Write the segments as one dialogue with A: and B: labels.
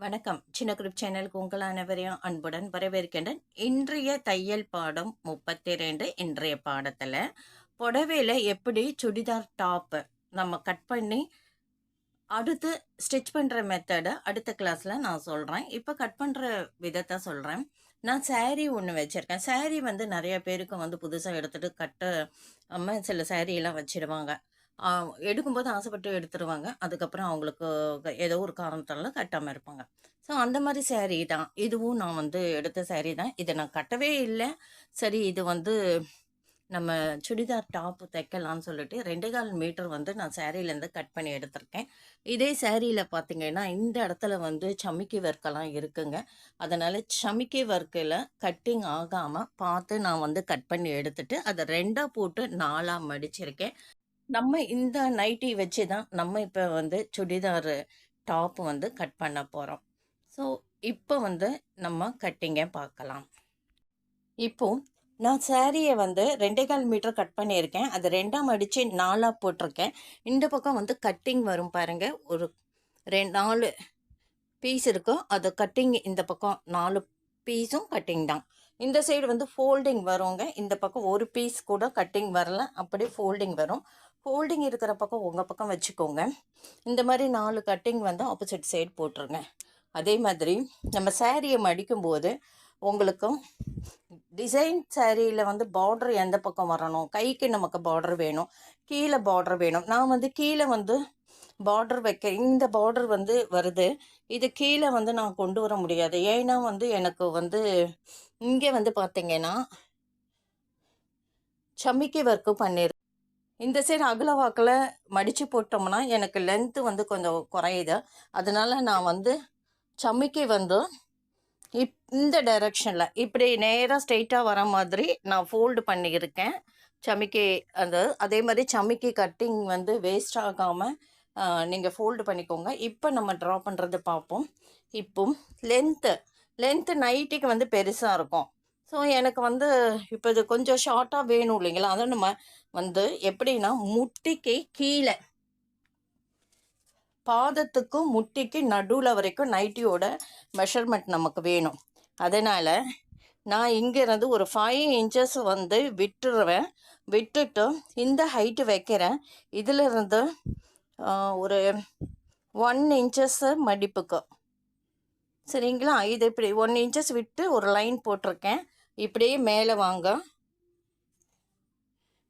A: வணக்கம். சின்ன குரூப் சேனலுக்கு உங்கள் அனைவரையும் அன்புடன் வரவேற்கின்றேன். இன்றைய தையல் பாடம் முப்பத்தி ரெண்டு இன்றைய பாடத்தில் புடவையில் எப்படி சுடிதார் டாப்பு நம்ம கட் பண்ணி அடுத்து ஸ்டிச் பண்ணுற மெத்தடை அடுத்த கிளாஸில் நான் சொல்கிறேன் இப்போ கட் பண்ணுற விதத்தை சொல்கிறேன் நான் சேரீ ஒன்று வச்சுருக்கேன். சேரீ வந்து நிறைய பேருக்கு வந்து புதுசாக எடுத்துகிட்டு கட்ட அம்மா சில சேரீலாம் வச்சுடுவாங்க எடுக்கும்போது ஆசைப்பட்டு எடுத்துருவாங்க. அதுக்கப்புறம் அவங்களுக்கு ஏதோ ஒரு காரணத்தால கட்டாமல் இருப்பாங்க. ஸோ அந்த மாதிரி சேரீ தான். இதுவும் நான் வந்து எடுத்த சேரீ தான். இதை நான் கட்டவே இல்லை. சரி இது வந்து நம்ம சுடிதார் டாப் தைக்கலாம்னு சொல்லிட்டு ரெண்டு கால் மீட்டர் வந்து நான் சேரீலேருந்து கட் பண்ணி எடுத்திருக்கேன். இதே சேரீயில் பார்த்தீங்கன்னா இந்த இடத்துல வந்து சமிக்கி ஒர்க்கெல்லாம் இருக்குங்க. அதனால் சமிக்கி ஒர்க்கில் கட்டிங் ஆகாமல் பார்த்து நான் வந்து கட் பண்ணி எடுத்துட்டு அதை ரெண்டாக போட்டு நாலாக மடிச்சிருக்கேன். நம்ம இந்த நைட்டி வச்சு தான் நம்ம இப்போ வந்து சுடிதார் டாப் வந்து கட் பண்ண போகிறோம் ஸோ இப்போ வந்து நம்ம கட்டிங்கை பார்க்கலாம். இப்போ நான் சேரீயை வந்து ரெண்டே கால் மீட்டர் கட் பண்ணியிருக்கேன். அது ரெண்டாம் அடித்து நாலாக போட்டிருக்கேன். இந்த பக்கம் வந்து கட்டிங் வரும் பாருங்கள் ஒரு ரெண்டு நாலு பீஸ் இருக்கும் அது கட்டிங் இந்த பக்கம் நாலு பீஸும் கட்டிங் தான். இந்த சைடு வந்து ஃபோல்டிங் வருங்க. இந்த பக்கம் ஒரு பீஸ் கூட கட்டிங் வரல. அப்படியே ஃபோல்டிங் வரும். ஃபோல்டிங் இருக்கிற பக்கம் உங்கள் பக்கம் வச்சுக்கோங்க. இந்த மாதிரி நாலு கட்டிங் வந்து ஆப்போசிட் சைடு போட்டுருங்க. அதே மாதிரி நம்ம சேரீயை மடிக்கும்போது உங்களுக்கும் டிசைன் சேரீயில் வந்து பார்டர் எந்த பக்கம் வரணும்? கைக்கு நமக்கு பார்டர் வேணும். கீழே பார்டர் வேணும். நான் வந்து கீழே வந்து பார்டர் வைக்க இந்த பார்டர் வந்து வருது. இது கீழே வந்து நான் கொண்டு வர முடியாது. ஏன்னா வந்து எனக்கு வந்து இங்கே வந்து பார்த்தீங்கன்னா சமிக்கி ஒர்க்கு பண்ணிரு இந்த சைடு அகல வாக்கில் மடித்து போட்டோம்னா எனக்கு லென்த்து வந்து கொஞ்சம் குறையுது. அதனால் நான் வந்து சமிக்கி வந்து இப் இந்த டைரக்ஷனில் இப்படி நேராக ஸ்ட்ரெயிட்டாக வர மாதிரி நான் ஃபோல்டு பண்ணியிருக்கேன். சமிக்கி அந்த அதே மாதிரி சமிக்கி கட்டிங் வந்து வேஸ்ட் ஆகாமல் நீங்கள் ஃபோல்டு பண்ணிக்கோங்க. இப்போ நம்ம ட்ரா பண்ணுறது பார்ப்போம். இப்போ லென்த்து லென்த்து நைட்டிக்கு வந்து பெருசாக இருக்கும். ஸோ எனக்கு வந்து இப்போ இது கொஞ்சம் ஷார்ட்டாக வேணும் இல்லைங்களா? அதை நம்ம வந்து எப்படின்னா முட்டிக்கு கீழே. பாதத்துக்கும் முட்டிக்கு நடுவில் வரைக்கும் நைட்டியோட மெஷர்மெண்ட் நமக்கு வேணும். அதனால் நான் இங்கேருந்து ஒரு ஃபைவ் இன்ச்சஸ் வந்து விட்டுருவேன். விட்டுட்டு இந்த ஹைட்டு வைக்கிறேன். இதிலிருந்து ஒரு ஒன் இன்ச்சஸ் மடிப்புக்கு. சரிங்களா? இது இப்படி ஒன் இன்ச்சஸ் விட்டு ஒரு லைன் போட்டிருக்கேன். இப்படியே மேலே வாங்க.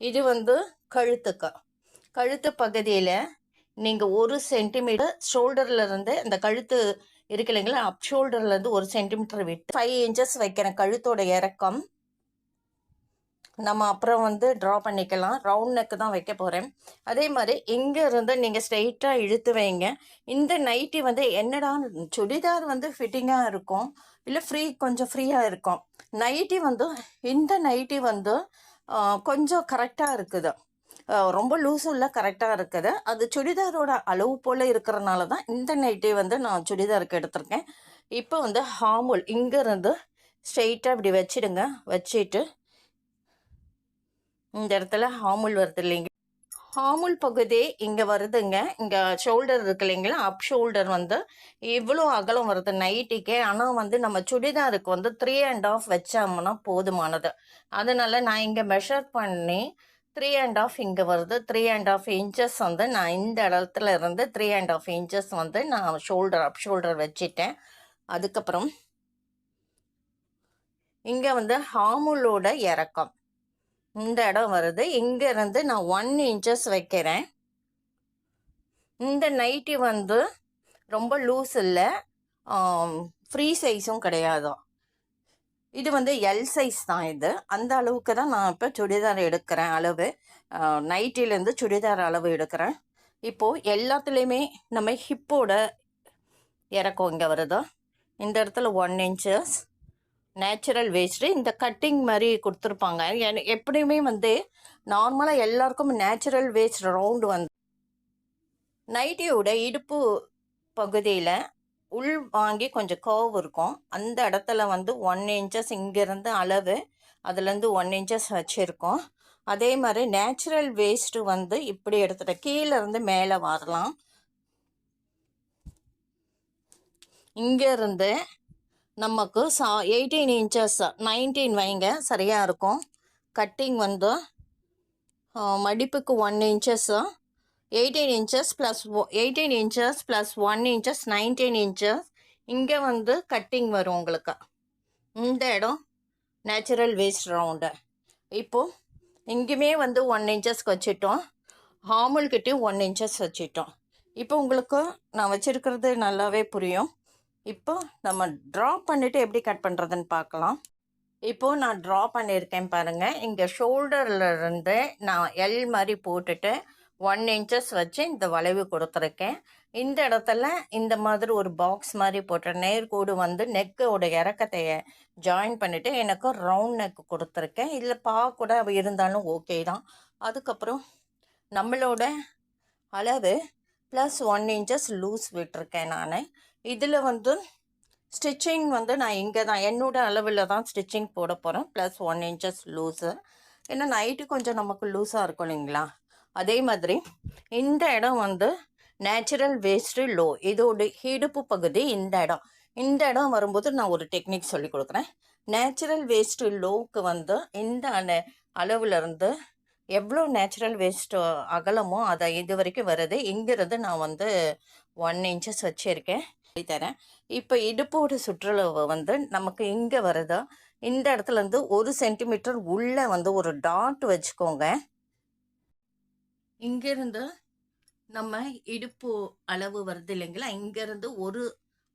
A: இது வந்து கழுத்துக்கு. கழுத்து பகுதியில் நீங்கள் ஒரு சென்டிமீட்டர் ஷோல்டர்லேருந்து இந்த கழுத்து இருக்கு இல்லைங்களா? அப் ஷோல்டர்லேருந்து ஒரு சென்டிமீட்டர் விட்டு ஃபைவ் இன்ச்சஸ் வைக்கிறேன் கழுத்தோட இறக்கம் நம்ம அப்புறம் வந்து ட்ரா பண்ணிக்கலாம். ரவுண்ட் நெக்கு தான் வைக்க போகிறேன் அதே மாதிரி இங்கே இருந்து நீங்கள் ஸ்ட்ரெயிட்டாக இழுத்து வைங்க. இந்த நைட்டி வந்து என்னடா சுடிதார் வந்து ஃபிட்டிங்காக இருக்கும்? இல்லை ஃப்ரீ கொஞ்சம் ஃப்ரீயாக இருக்கும்? நைட்டி வந்து இந்த நைட்டி வந்து கொஞ்சம் கரெக்டாக இருக்குது. ரொம்ப லூஸும் இல்லை கரெக்டாக இருக்குது. அது சுடிதாரோட அளவு போல் இருக்கிறனால தான் இந்த நைட்டி வந்து நான் சுடிதாருக்கு எடுத்திருக்கேன். இப்போ வந்து ஹாமுல் இங்கேருந்து ஸ்ட்ரெயிட்டாக இப்படி வச்சிடுங்க. வச்சுட்டு இந்த இடத்துல ஹாமுல் வருது இல்லைங்க. ஹாமுல் பகுதி இங்கே வருதுங்க. இங்கே ஷோல்டர் இருக்கு இல்லைங்களா? அப் ஷோல்டர் வந்து இவ்வளோ அகலம் வருது. நைட்டிக்கே ஆனால் வந்து நம்ம சுடிதாருக்கு வந்து த்ரீ அண்ட் ஆஃப் வச்சோம்னா போதுமானது. அதனால நான் இங்கே மெஷர் பண்ணி த்ரீ அண்ட் ஆஃப் இங்கே வருது. த்ரீ அண்ட் ஆஃப் இன்ச்சஸ் வந்து நான் இந்த இடத்துல இருந்து த்ரீ அண்ட் ஆஃப் இன்ச்சஸ் வந்து நான் ஷோல்டர் அப் ஷோல்டர் வச்சிட்டேன். அதுக்கப்புறம் இங்கே வந்து ஹாமுலோட இறக்கம். இந்த இடம் வருது. இங்கேருந்து நான் ஒன் இன்ச்சஸ் வைக்கிறேன். இந்த நைட்டி வந்து ரொம்ப லூஸ் இல்லை. ஃப்ரீ சைஸும் கிடையாது. இது வந்து எல் சைஸ் தான் இது. அந்த அளவுக்கு தான் நான் இப்போ சுடிதார் எடுக்கிறேன் அளவு. நைட்டிலேருந்து சுடிதார் அளவு எடுக்கிறேன். இப்போது எல்லாத்துலேயுமே நம்ம ஹிப்போட இறக்கம் இங்கே வருதோ. இந்த இடத்துல ஒன் இன்ச்சஸ் நேச்சுரல் வேஸ்ட்டு இந்த கட்டிங் மாதிரி கொடுத்துருப்பாங்க. என- எப்படியுமே வந்து நார்மலாக எல்லாருக்கும் நேச்சுரல் வேஸ்ட் ரவுண்டு வந்து நைட்டியோட இடுப்பு பகுதியில் உள் வாங்கி கொஞ்சம் கர்வ் இருக்கும். அந்த இடத்துல வந்து ஒன் இன்ச்சஸ் இங்கேருந்து அளவு அதுலேருந்து ஒன் இன்ச்சஸ் வச்சுருக்கோம். அதே மாதிரி நேச்சுரல் வேஸ்ட்டு வந்து இப்படி எடுத்துகிட்ட கீழேருந்து மேலே வரலாம். இங்கேருந்து நமக்கு சா எயிட்டீன் இன்ச்சஸ் நைன்டீன் வைங்க சரியாக இருக்கும். கட்டிங் வந்து மடிப்புக்கு one inches eighteen inches plus eighteen inches plus one inches nineteen inches இங்கே வந்து கட்டிங் வரும் உங்களுக்கு. இந்த இடம் நேச்சுரல் வேஸ்ட் ரவுண்டு இப்போது இங்கேயுமே வந்து ஒன் இன்ச்சஸ்க்கு வச்சுட்டோம். ஹார்மல்கிட்டையும் ஒன் இன்ச்சஸ் வச்சுட்டோம். இப்போ உங்களுக்கு நான் வச்சுருக்கிறது நல்லாவே புரியும். இப்போ நம்ம ட்ரா பண்ணிவிட்டு எப்படி கட் பண்ணுறதுன்னு பார்க்கலாம். இப்போது நான் ட்ரா பண்ணியிருக்கேன் பாருங்கள் இங்கே ஷோல்டரில் இருந்து நான் எல் மாதிரி போட்டுட்டு ஒன் இன்ச்சஸ் வச்சு இந்த வளைவு கொடுத்துருக்கேன். இந்த இடத்துல இந்த மாதிரி ஒரு பாக்ஸ் மாதிரி போட்ட நேர்கோடு வந்து நெக்கோட இறக்கத்தை ஜாயின் பண்ணிவிட்டு எனக்கு ரவுண்ட் நெக் கொடுத்துருக்கேன். இதில் பா கூட இருந்தாலும் ஓகே தான். அதுக்கப்புறம் நம்மளோட அளவு ப்ளஸ் ஒன் இன்ச்சஸ் லூஸ் விட்டுருக்கேன் நான். இதில் வந்து ஸ்டிச்சிங் வந்து நான் இங்கே தான் என்னோட அளவில் தான் ஸ்டிச்சிங் போட போகிறேன் ப்ளஸ் ஒன் இன்ச்சஸ் லூஸு ஏன்னா நைட்டு கொஞ்சம் நமக்கு லூஸாக இருக்கும் இல்லைங்களா? அதே மாதிரி இந்த இடம் வந்து நேச்சுரல் வேஸ்ட்டு லோ இதோட இடுப்பு பகுதி இந்த இடம். இந்த இடம் வரும்போது நான் ஒரு டெக்னிக் சொல்லி கொடுக்குறேன். நேச்சுரல் வேஸ்ட்டு லோவுக்கு வந்து இந்த அளவுலேருந்து எவ்வளோ நேச்சுரல் வேஸ்ட்டு அகலமோ அதை இது வரைக்கும் வருது. இங்கிருந்து நான் வந்து ஒன் இன்ச்சஸ் வச்சுருக்கேன். தரேன் இப்போ இடுப்போட சுற்றளவு வந்து நமக்கு இங்கே வருதோ? இந்த இடத்துல இருந்து ஒரு சென்டிமீட்டர் உள்ளே வந்து ஒரு டாட் வச்சுக்கோங்க. இங்கேருந்து நம்ம இடுப்பு அளவு வருது இல்லைங்களா? இங்கேருந்து ஒரு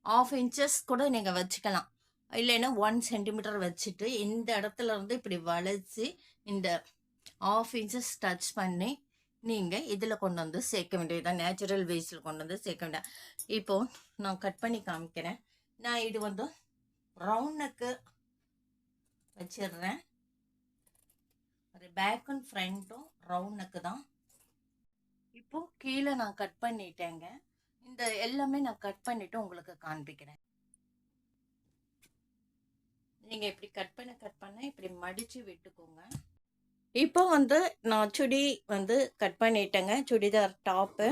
A: ஆஃப் இன்ச்சஸ் கூட நீங்கள் வச்சுக்கலாம். இல்லைன்னா ஒன் சென்டிமீட்டர் வச்சுட்டு இந்த இடத்துல இருந்து இப்படி வளைச்சி இந்த ஆஃப் இன்ச்சஸ் டச் பண்ணி நீங்கள் இதில் கொண்டு வந்து சேர்க்க வேண்டியதுதான். நேச்சுரல் வேஸ்டில் கொண்டு வந்து சேர்க்க வேண்டிய இப்போது நான் கட் பண்ணி காமிக்கிறேன். நான் இது வந்து ரவுண்டுக்கு வச்சிடுறேன். அது பேக்கும் ஃப்ரண்ட்டும் ரவுண்டுக்கு தான். இப்போது கீழே நான் கட் பண்ணிட்டேங்க. இந்த எல்லாமே நான் கட் பண்ணிவிட்டு உங்களுக்கு காண்பிக்கிறேன். நீங்கள் இப்படி கட் பண்ண கட் பண்ண இப்படி மடித்து விட்டுக்கோங்க. இப்போ வந்து நான் சுடி வந்து கட் பண்ணிட்டேங்க. சுடிதார் டாப்பு.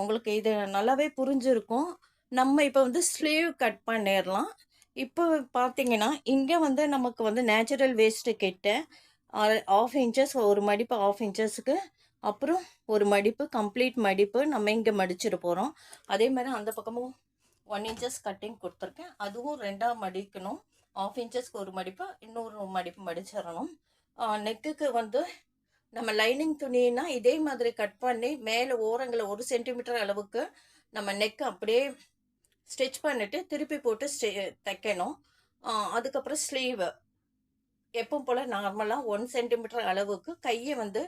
A: உங்களுக்கு இது நல்லாவே புரிஞ்சிருக்கும். நம்ம இப்போ வந்து ஸ்லீவ் கட் பண்ணிடலாம் இப்போ பார்த்தீங்கன்னா இங்கே வந்து நமக்கு வந்து நேச்சுரல் வேஸ்ட்டு கிட்ட ஆஃப் இன்ச்சஸ் ஒரு மடிப்பு ஆஃப் இன்ச்சஸ்க்கு அப்புறம் ஒரு மடிப்பு கம்ப்ளீட் மடிப்பு நம்ம இங்கே மடிச்சிட போகிறோம் அதே மாதிரி அந்த பக்கமும் ஒன் இன்ச்சஸ் கட்டிங் கொடுத்துருக்கேன். அதுவும் ரெண்டாக மடிக்கணும். ஆஃப் இன்ச்சஸ்க்கு ஒரு மடிப்பு இன்னொரு மடிப்பு மடிச்சிடணும். நெக்குக்கு வந்து நம்ம லைனிங் துணினா இதே மாதிரி கட் பண்ணி மேலே ஓரங்களை ஒரு சென்டிமீட்டர் அளவுக்கு நம்ம நெக் அப்படியே ஸ்டிச் பண்ணிவிட்டு திருப்பி போட்டு ஸ்டி தைக்கணும். அதுக்கப்புறம் ஸ்லீவு எப்பவும் போல் நார்மலாக ஒன் சென்டிமீட்டர் அளவுக்கு கையை வந்து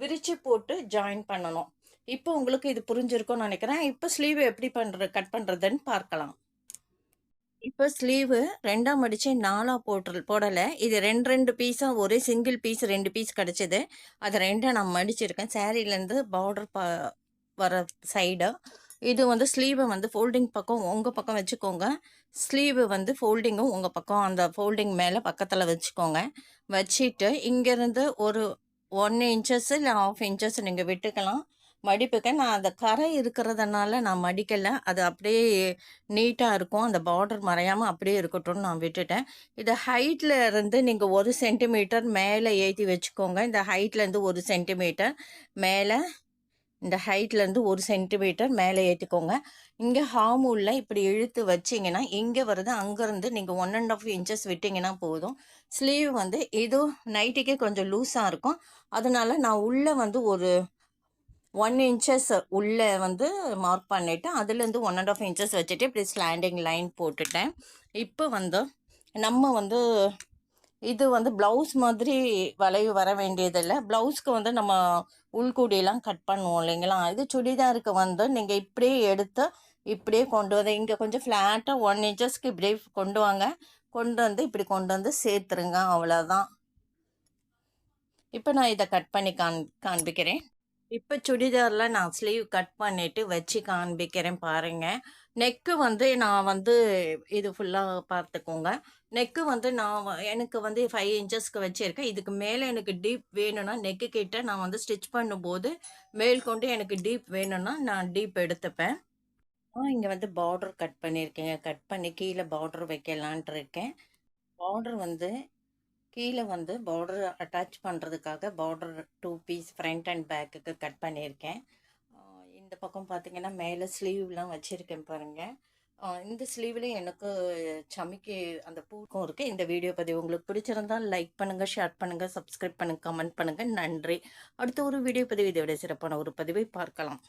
A: விரித்து போட்டு ஜாயின் பண்ணணும். இப்போ உங்களுக்கு இது புரிஞ்சிருக்கும்னு நினைக்கிறேன். இப்போ ஸ்லீவ் எப்படி பண்ணுற கட் பண்ணுறதுன்னு பார்க்கலாம். இப்போ ஸ்லீவு ரெண்டாம் மடித்து நாலாக போட்டு போடலை. இது ரெண்டு ரெண்டு பீஸாக ஒரே சிங்கிள் பீஸ் ரெண்டு பீஸ் கிடச்சிது. அதை ரெண்டாக நான் மடிச்சிருக்கேன். சேரீலேருந்து பார்டர் ப வர சைடு இது வந்து ஸ்லீவை வந்து ஃபோல்டிங் பக்கம் உங்கள் பக்கம் வச்சுக்கோங்க. ஸ்லீவு வந்து ஃபோல்டிங்கும் உங்கள் பக்கம். அந்த ஃபோல்டிங் மேலே பக்கத்தில் வச்சுக்கோங்க. வச்சுட்டு இங்கேருந்து ஒரு ஒன் இன்ச்சஸ் இல்லை ஆஃப் இன்ச்சஸ் நீங்கள் விட்டுக்கலாம். மடிப்புக்க நான் அந்த கரை இருக்கிறதுனால நான் மடிக்கலை. அது அப்படியே நீட்டாக இருக்கும். அந்த பார்டர் மறையாமல் அப்படியே இருக்கட்டும்னு நான் விட்டுட்டேன். இதை ஹைட்டில் இருந்து நீங்கள் ஒரு சென்டிமீட்டர் மேலே ஏற்றி வச்சுக்கோங்க. இந்த ஹைட்லேருந்து ஒரு சென்டிமீட்டர் மேலே இந்த ஹைட்லேருந்து ஒரு சென்டிமீட்டர் மேலே ஏற்றிக்கோங்க இங்கே ஹாமூலில் இப்படி இழுத்து வச்சிங்கன்னா இங்கே வருது அங்கேருந்து நீங்கள் ஒன் அண்ட் ஆஃப் இன்ச்சஸ் விட்டிங்கன்னா போதும். ஸ்லீவ் வந்து இது நைட்டுக்கே கொஞ்சம் லூஸாக இருக்கும். அதனால நான் உள்ளே வந்து ஒரு ஒன் இன்ச்சஸ் உள்ளே வந்து மார்க் பண்ணிவிட்டு அதுலேருந்து ஒன் அண்ட் ஆஃப் இன்ச்சஸ் வச்சுட்டு இப்படி ஸ்லாண்டிங் லைன் போட்டுட்டேன். இப்போ வந்து நம்ம வந்து இது வந்து ப்ளவுஸ் மாதிரி வளைவு வர வேண்டியதில்லை. ப்ளவுஸ்க்கு வந்து நம்ம உள்கூடியெல்லாம் கட் பண்ணுவோம் இல்லைங்களா? இது சுடிதாருக்கு வந்து நீங்கள் இப்படியே எடுத்து இப்படியே கொண்டு வந்து இங்கே கொஞ்சம் ஃப்ளாட்டாக ஒன் இன்ச்சஸ்க்கு இப்படியே கொண்டு வாங்க. கொண்டு வந்து இப்படி கொண்டு வந்து சேர்த்துருங்க. அவ்வளோதான் இப்போ நான் இதை கட் பண்ணி காண் காண்பிக்கிறேன். இப்போ சுடிதாரில் நான் ஸ்லீவ் கட் பண்ணிவிட்டு வச்சு காண்பிக்கிறேன் பாருங்கள் நெக்கு வந்து நான் வந்து இது ஃபுல்லாக பார்த்துக்கோங்க நெக்கு வந்து நான் எனக்கு வந்து ஃபைவ் இன்ச்சஸ்க்கு வச்சுருக்கேன் இதுக்கு மேலே எனக்கு டீப் வேணும்னா நெக்கு கிட்ட நான் வந்து ஸ்டிச் பண்ணும்போது மேல் கொண்டு எனக்கு டீப் வேணும்னா நான் டீப் எடுத்துப்பேன் ஆ இங்கே வந்து பார்டர் கட் பண்ணியிருக்கேங்க. கட் பண்ணி கீழே பார்டர் வைக்கலான்ட்டு இருக்கேன். பார்டர் வந்து கீழே வந்து பார்டர் அட்டாச் பண்ணுறதுக்காக border two piece front and பேக்குக்கு கட் பண்ணியிருக்கேன். இந்த பக்கம் பார்த்தீங்கன்னா, மேலே ஸ்லீவ்லாம் வச்சுருக்கேன் பாருங்கள் இந்த ஸ்லீவில் எனக்கு சமைக்கு அந்த பூக்கும் இருக்குது இந்த வீடியோ பதிவு உங்களுக்கு பிடிச்சிருந்தா லைக் பண்ணுங்கள் ஷேர் பண்ணுங்கள் சப்ஸ்கிரைப் பண்ணுங்கள் கமெண்ட் பண்ணுங்கள் நன்றி. அடுத்த ஒரு வீடியோ பதிவு இதை விட சிறப்பான ஒரு பதிவை பார்க்கலாம்.